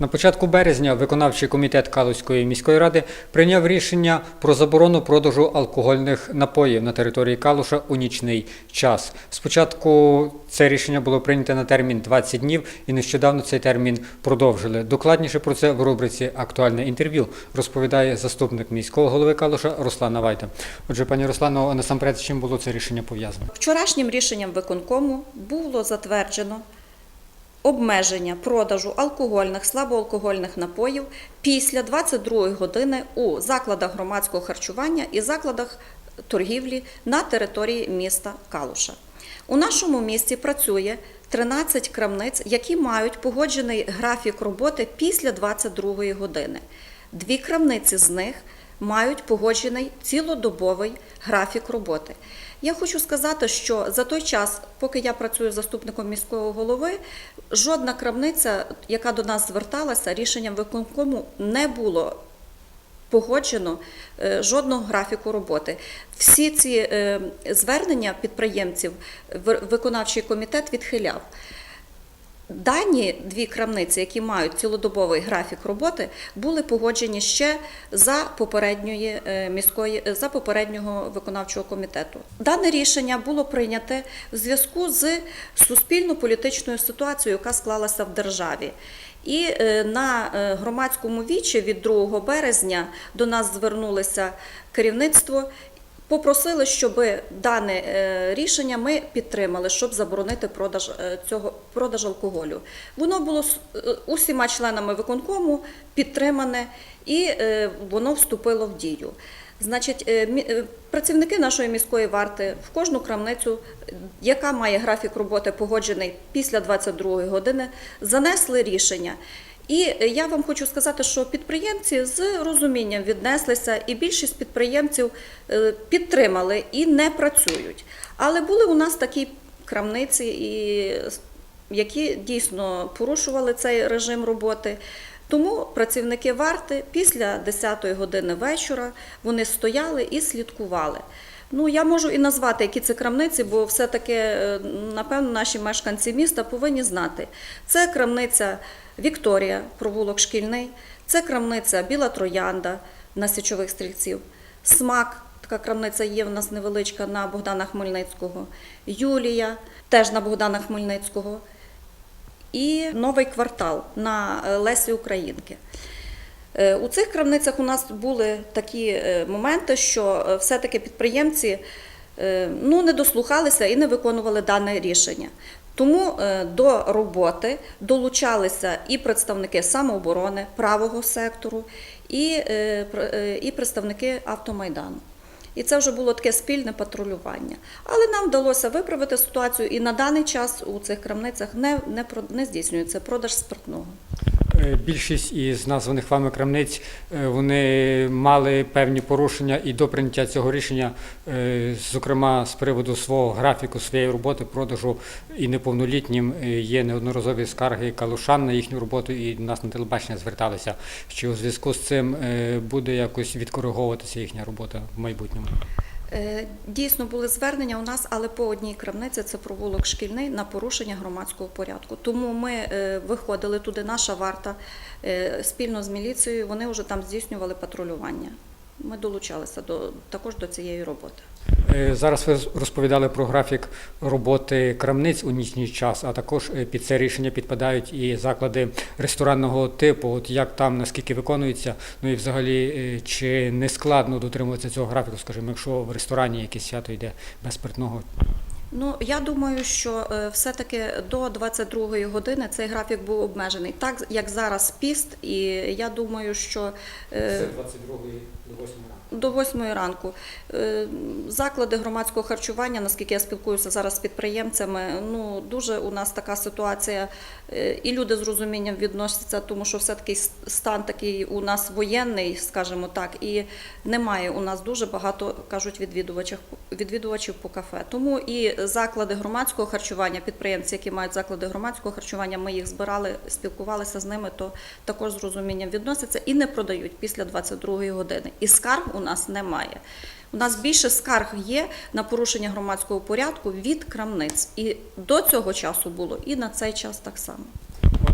На початку березня виконавчий комітет Калузької міської ради прийняв рішення про заборону продажу алкогольних напоїв на території Калуша у нічний час. Спочатку це рішення було прийнято на термін 20 днів, і нещодавно цей термін продовжили. Докладніше про це в рубриці Актуальне інтерв'ю розповідає заступник міського голови Калуша Руслана Вайта. Отже, пані Руслано, насамперед, з чим було це рішення пов'язано? Вчорашнім рішенням виконкому було затверджено обмеження продажу алкогольних, слабоалкогольних напоїв після 22 години у закладах громадського харчування і закладах торгівлі на території міста Калуша. У нашому місті працює 13 крамниць, які мають погоджений графік роботи після 22 години. Дві крамниці з них мають погоджений цілодобовий графік роботи. Я хочу сказати, що за той час, поки я працюю заступником міського голови, жодна крамниця, яка до нас зверталася, рішенням виконкому не було погоджено е, жодного графіку роботи. Всі ці е, звернення підприємців виконавчий комітет відхиляв. Дані дві крамниці, які мають цілодобовий графік роботи, були погоджені ще за попередньої е, міської за попереднього виконавчого комітету. Дане рішення було прийняте в зв'язку з суспільно-політичною ситуацією, яка склалася в державі. І е, на е, громадському вічі від 2 березня до нас звернулося керівництво Попросили, щоб дане е, рішення ми підтримали, щоб заборонити продаж е, цього продаж алкоголю. Воно було е, усіма членами виконкому підтримане і воно вступило в дію. Значить, працівники нашої міської варти в кожну крамницю, яка має графік роботи погоджений після 22 години, занесли рішення. І е, я вам хочу сказати, що підприємці з розумінням віднеслися, і більшість підприємців е, підтримали і не працюють. Але були у нас такі крамниці, які дійсно порушували цей режим роботи. Тому працівники варти після 10-ї години вечора вони стояли і слідкували. Ну, я можу і назвати, які це крамниці, бо все-таки, е, напевно, наші мешканці міста повинні знати. Це крамниця Вікторія, провулок шкільний, це крамниця Біла Троянда на січових стрільців, Смак, така крамниця є в нас невеличка на Богдана Хмельницького, Юлія, теж на Богдана Хмельницького, і новий квартал на е, Лесі Українки. Е, У цих крамницях у нас були такі е, моменти, що е, все-таки підприємці ну, не дослухалися і не виконували дане рішення. Тому до роботи долучалися і представники самооборони, правого сектору, і, і представники автомайдану. І це вже було таке спільне патрулювання. Але нам вдалося виправити ситуацію, і на даний час у цих крамницях не, не, не здійснюється продаж спиртного. Е, Більшість із названих вами крамниць е, вони мали певні порушення і до прийняття цього рішення, е, зокрема з приводу свого графіку своєї роботи, продажу і неповнолітнім є неодноразові скарги калушан на їхню роботу, і до нас на телебачення зверталися. Чи у зв'язку з цим буде якось відкориговуватися їхня робота в майбутньому? Е, Дійсно були звернення у нас, але по одній крамниці це провулок шкільний на порушення громадського порядку. Тому ми е, виходили туди, наша варта е, спільно з міліцією. Вони вже там здійснювали патрулювання. Ми долучалися до також до цієї роботи. Е, Зараз ви розповідали про графік роботи крамниць у нічний час, а також е, під це рішення підпадають і заклади ресторанного типу. От як там наскільки виконується, ну і взагалі е, чи не складно дотримуватися цього графіку, скажімо, якщо в ресторані якесь свято йде без спиртного? Ну я думаю, що все-таки до 22-ї години цей графік був обмежений, так як зараз піст, і я думаю, що е, 22 до 8 До восьмої ранку Е, заклади громадського харчування, наскільки я спілкуюся зараз з підприємцями, ну дуже у нас така ситуація, е, і люди з розумінням відносяться, тому що все-таки стан такий у нас воєнний, скажімо так, і немає у нас дуже багато кажуть відвідувачів відвідувачів по кафе. Тому і заклади громадського харчування, підприємці, які мають заклади громадського харчування, ми їх збирали, спілкувалися з ними, то також з розумінням відносяться і не продають після 22-ї години. І скарг у нас немає. У нас більше скарг є на порушення громадського порядку від крамниць. І до цього часу було, і на цей час так само.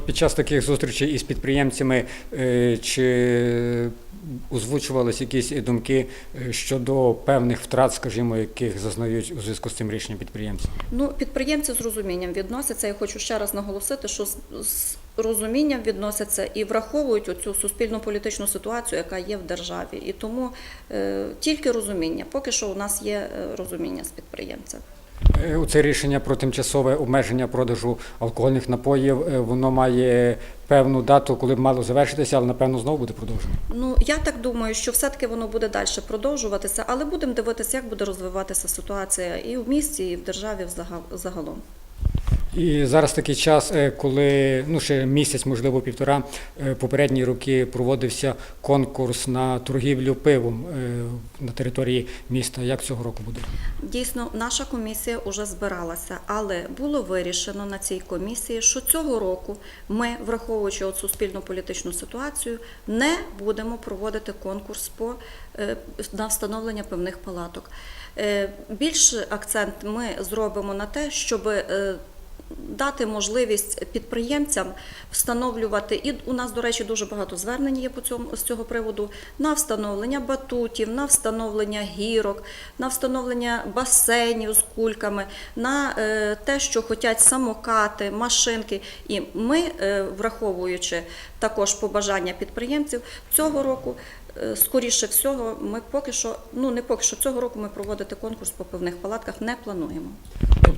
Під час таких зустрічей із підприємцями е, чи озвучувалися якісь думки е, щодо певних втрат, скажімо, яких зазнають у зв'язку з цим рішенням підприємці? Ну, підприємці з розумінням відносяться. Я хочу ще раз наголосити, що з, розумінням відносяться і враховують оцю суспільну політичну ситуацію, яка є в державі. І тому е, тільки розуміння. Поки що у нас є е, розуміння з підприємцем. Е, це рішення про тимчасове обмеження продажу алкогольних напоїв е, воно має певну дату, коли б мало завершитися, але напевно знову буде продовжено. Ну я так думаю, що все-таки воно буде далі продовжуватися, але будемо дивитися, як буде розвиватися ситуація і в місті, і в державі загалом. І зараз такий час, е, коли ну ще місяць, можливо, півтора е, попередні роки проводився конкурс на торгівлю пивом е, на території міста. Як цього року буде? Дійсно, наша комісія вже збиралася, але було вирішено на цій комісії, що цього року ми, враховуючи от суспільну політичну ситуацію, не будемо проводити конкурс по на встановлення певних палаток. Більший акцент ми зробимо на те, щоб дати можливість підприємцям встановлювати, і у нас, до речі, дуже багато звернень є по цьому з цього приводу на встановлення батутів, на встановлення гірок, на встановлення басейнів з кульками, на е, те, що хочуть самокати, машинки. І ми, е, враховуючи також побажання підприємців, цього року. е, Скоріше всього, ми поки що, ну не поки що цього року ми проводити конкурс по пивних палатках не плануємо.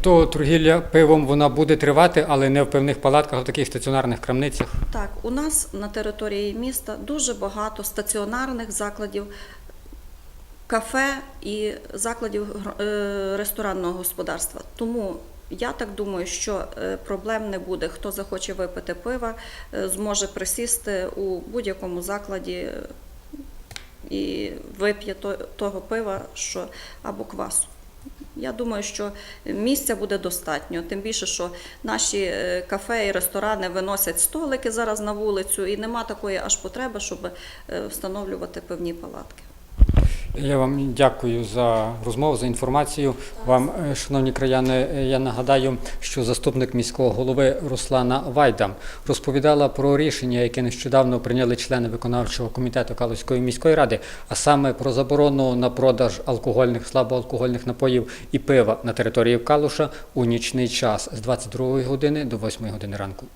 Тобто торгівля пивом вона буде тривати, але не в певних палатках, в таких стаціонарних крамницях. Так, у нас на території міста дуже багато стаціонарних закладів, кафе і закладів е, ресторанного господарства. Тому я так думаю, що е, проблем не буде. Хто захоче випити пива, е, зможе присісти у будь-якому закладі і вип'є то- того пива, що або квасу. Я думаю, що місця буде достатньо. Тим більше, що наші е, кафе і ресторани виносять столики зараз на вулицю, і нема такої аж потреби, щоб е, встановлювати певні палатки. Я вам дякую за розмову, за інформацію. Вам, е, шановні краяни, е, я нагадаю, що заступник міського голови Руслана Вайда розповідала про рішення, яке нещодавно прийняли члени виконавчого комітету Калузької міської ради, а саме про заборону на продаж алкогольних, слабоалкогольних напоїв і пива на території Калуша у нічний час з 22 години до 8 години ранку.